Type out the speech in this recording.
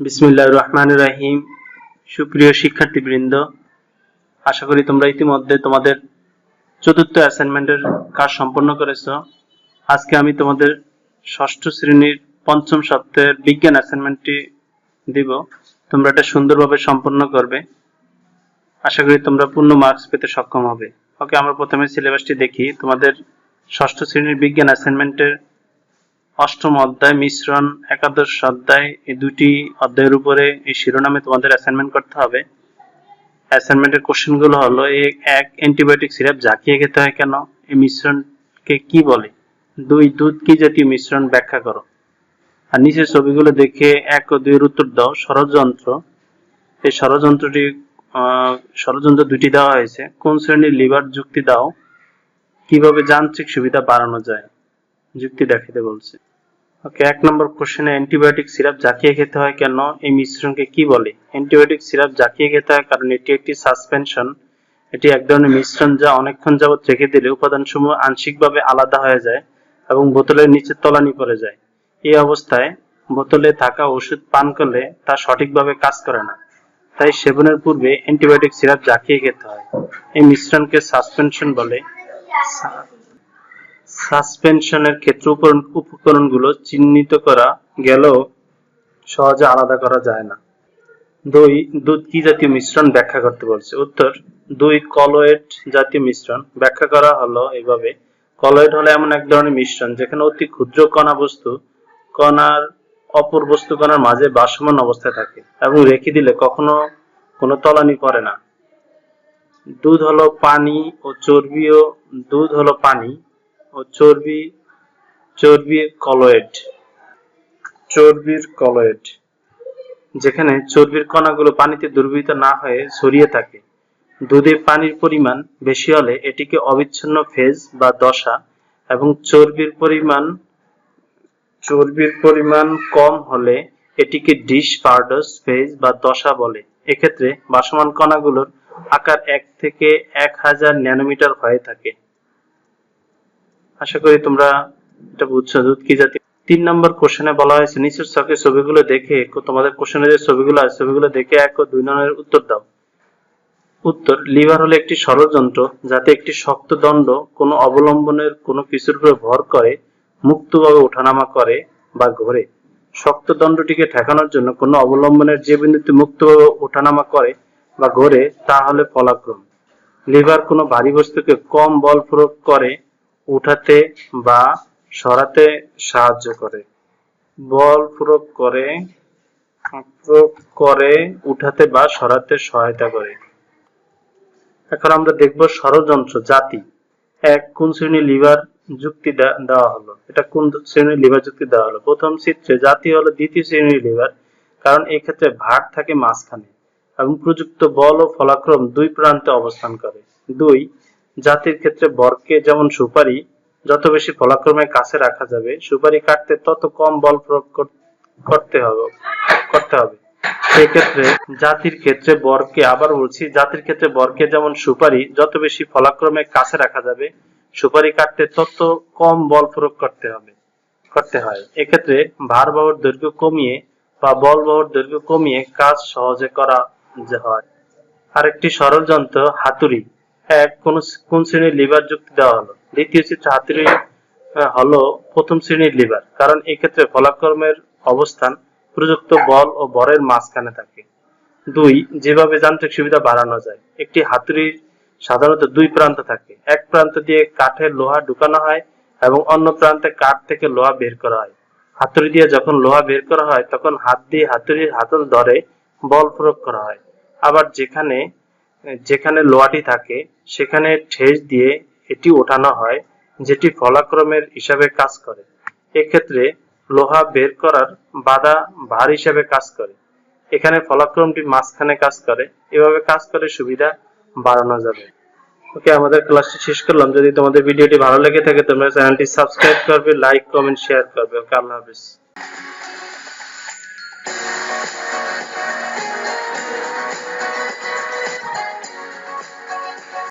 বিসমিল্লাহ রহমান রাহিম। সুপ্রিয় শিক্ষার্থীবৃন্দ, আশা করি তোমরা ইতিমধ্যে তোমাদের চতুর্থ অ্যাসাইনমেন্টের কাজ সম্পন্ন করেছ। আজকে আমি তোমাদের ষষ্ঠ শ্রেণির পঞ্চম সপ্তাহের বিজ্ঞান অ্যাসাইনমেন্টটি দিব। তোমরা এটা সুন্দরভাবে সম্পন্ন করবে। আশা করি তোমরা পূর্ণ মার্কস পেতে সক্ষম হবে। ওকে আমরা প্রথমে সিলেবাসটি দেখি। তোমাদের ষষ্ঠ শ্রেণির বিজ্ঞান অ্যাসাইনমেন্টের অষ্টম অধ্যায়, মিশ্রণ, একাদশ অধ্যায়, এই দুটি অধ্যায়ের উপরে এই শিরোনামে তোমাদের অ্যাসাইনমেন্ট করতে হবে। অ্যাসাইনমেন্টের কোশ্চেনগুলো হলো এক অ্যান্টিবায়োটিক সিরাপ জাকিয়ে খেতে হয় কেন? এই মিশ্রণকে কি বলে? দুই, দুধ কি জাতীয় মিশ্রণ? ব্যাখ্যা করো। আর নিচের ছবিগুলো দেখে এক ও দুইয়ের উত্তর দাও। ষড়যন্ত্র। এই ষড়যন্ত্রটি ষড়যন্ত্র দুটি দেওয়া হয়েছে। কোন শ্রেণির লিভার যুক্তি দাও? কীভাবে যান্ত্রিক সুবিধা বাড়ানো যায়? যুক্তি দেখাতে বলছে। ওকে, এক নম্বর কোশ্চেনে অ্যান্টিবায়োটিক সিরাপ জাকিয়ে খেতে হয় কেন? এই মিশ্রণকে কি বলে? অ্যান্টিবায়োটিক সিরাপ জাকিয়ে খেতে হয় কারণ এটি একটি সাসপেনশন। এটি এক ধরনের মিশ্রণ যা অনেকক্ষণ যাবত রেখে দিলে উপাদানসমূহ আংশিকভাবে আলাদা হয়ে যায় এবং বোতলের নিচে তলানি পড়ে যায়। এই অবস্থায় বোতলে থাকা ওষুধ পান করলে তা সঠিকভাবে কাজ করে না। তাই সেবনের পূর্বে অ্যান্টিবায়োটিক সিরাপ জাকিয়ে খেতে হয়। এই মিশ্রণকে সাসপেনশন বলে। সাসপেনশনের ক্ষেত্রে উপকরণ- উপকরণগুলো চিহ্নিত করা গেলেও সহজে আলাদা করা যায় না। দুই, দুধ কি জাতীয় মিশ্রণ ব্যাখ্যা করতে বলছে? উত্তর, দুই কলয়েড জাতীয় মিশ্রণ। ব্যাখ্যা করা হলো এইভাবে কলয়েড হলো এমন এক ধরনের মিশ্রণ যেখানে অতি ক্ষুদ্র কণা বস্তু কণার, অপর বস্তু কণার মাঝে ভাসমান অবস্থায় থাকে এবং রেখে দিলে কখনো কোনো তলানি পড়ে না। দুধ হলো পানি ও চর্বিও দুধ হলো পানি ও চর্বি চর্বির কলয়েড। চর্বির কলয়েড, যেখানে চর্বির কণাগুলো পানিতে দুর্বৃত না হয়ে ছড়িয়ে থাকে। দুধে পানির পরিমাণ বেশি হলে এটিকে অবিচ্ছিন্ন ফেজ বা দশা এবং চর্বির পরিমাণ চর্বির পরিমাণ কম হলে এটিকে ডিশ পারডস ফেজ বা দশা বলে। এক্ষেত্রে বাসমান কণাগুলোর আকার এক থেকে এক হাজার ন্যানোমিটার হয়ে থাকে। আশা করি তোমরা এটা বুঝছ দুধ কি জাতীয়। তিন নম্বর কোশ্চেনে বলা হয়েছে, নিচের ছকের ছবিগুলো দেখে তোমাদের কোশ্চেনে যে ছবিগুলো আছে, ছবিগুলো দেখে এক ও দুই নম্বরের উত্তর দাও। উত্তর, লিভার হলো একটি ষড়যন্ত্র যাতে একটি শক্ত দণ্ড কোনো অবলম্বনের কোনো কিছুর উপরে ভর করে মুক্তভাবে ওঠানামা করে বা ঘোরে। শক্ত দণ্ডটিকে ঠেকানোর জন্য কোনো অবলম্বনের যে বিন্দুতে মুক্তভাবে ওঠানামা করে বা ঘোরে, তা হলে ফলাক্রম লিভার কোনো ভারী বস্তুকে কম বল প্রয়োগ করে, উঠাতে বা সরাতে সাহায্য করে। বল প্রয়োগ করে প্রয়োগ করে, উঠাতে বা সরাতে সহায়তা করে। এখন আমরা দেখব ষড়যন্ত্র জাতি। এক কোন শ্রেণির লিভার যুক্তি দেওয়া হলো। এটা কোন শ্রেণির লিভার যুক্তি দেওয়া হলো? প্রথম চিত্রে জাতি হলো দ্বিতীয় শ্রেণির লিভার কারণ এই ক্ষেত্রে ভার থাকে মাঝখানে এবং প্রযুক্ত বল ও ফলাক্রম দুই প্রান্তে অবস্থান করে। দুই, জাতির ক্ষেত্রে বরকে যেমন সুপারি, যত বেশি ফলাক্রমে কাছে রাখা যাবে, সুপারি কাটতে তত কম বল প্রয়োগ করতে হবে করতে হবে। সেক্ষেত্রে জাতির ক্ষেত্রে বরকে আবার বলছি, জাতির ক্ষেত্রে বরকে যেমন সুপারি, যত বেশি ফলাক্রমে কাছে রাখা যাবে সুপারি কাটতে তত কম বল প্রয়োগ করতে হবে, করতে হয়। এক্ষেত্রে ভার বাহুর দৈর্ঘ্য কমিয়ে বা বল বাহুর দৈর্ঘ্য কমিয়ে কাজ সহজে করা হয়। আরেকটি সরল যন্ত্র, হাতুড়ি। এক, কোন কোন শ্রেণির লিভার যুক্তি দেওয়া হলো? দ্বিতীয় চিত্র, হাতুড়ি হলো প্রথম শ্রেণির লিভার। কারণ এক্ষেত্রে ফলাক্রমের অবস্থান প্রযুক্ত বল ও বরের মাঝখানে থাকে। দুই, যেভাবে যান্ত্রিক সুবিধা বাড়ানো যায়। একটি হাতুড়ির সাধারণত দুই প্রান্ত থাকে। এক প্রান্ত দিয়ে কাঠের লোহা ঢুকানো হয় এবং অন্য প্রান্তে কাঠ থেকে লোহা বের করা হয়। হাতুড়ি দিয়ে যখন লোহা বের করা হয়, তখন হাত দিয়ে হাতুড়ির হাতল ধরে বল প্রয়োগ করা হয়। আবার যেখানে যেখানে লোহাটি থাকে, সেখানে ঠেস দিয়ে এটি ওঠানো হয়, যেটি ফলাক্রমের হিসাবে কাজ করে। এক্ষেত্রে লোহা বের করার বাধা ভার হিসাবে কাজ করে। এখানে ফলাক্রমটি মাঝখানে কাজ করে। এভাবে কাজ করে সুবিধা বাড়ানো যাবে। ওকে আমাদের ক্লাসটি শেষ করলাম। যদি তোমাদের ভিডিওটি ভালো লেগে থাকে, তোমরা চ্যানেলটি সাবস্ক্রাইব করবে লাইক কমেন্ট শেয়ার করবে। ওকে আল্লাহ হাফিজ।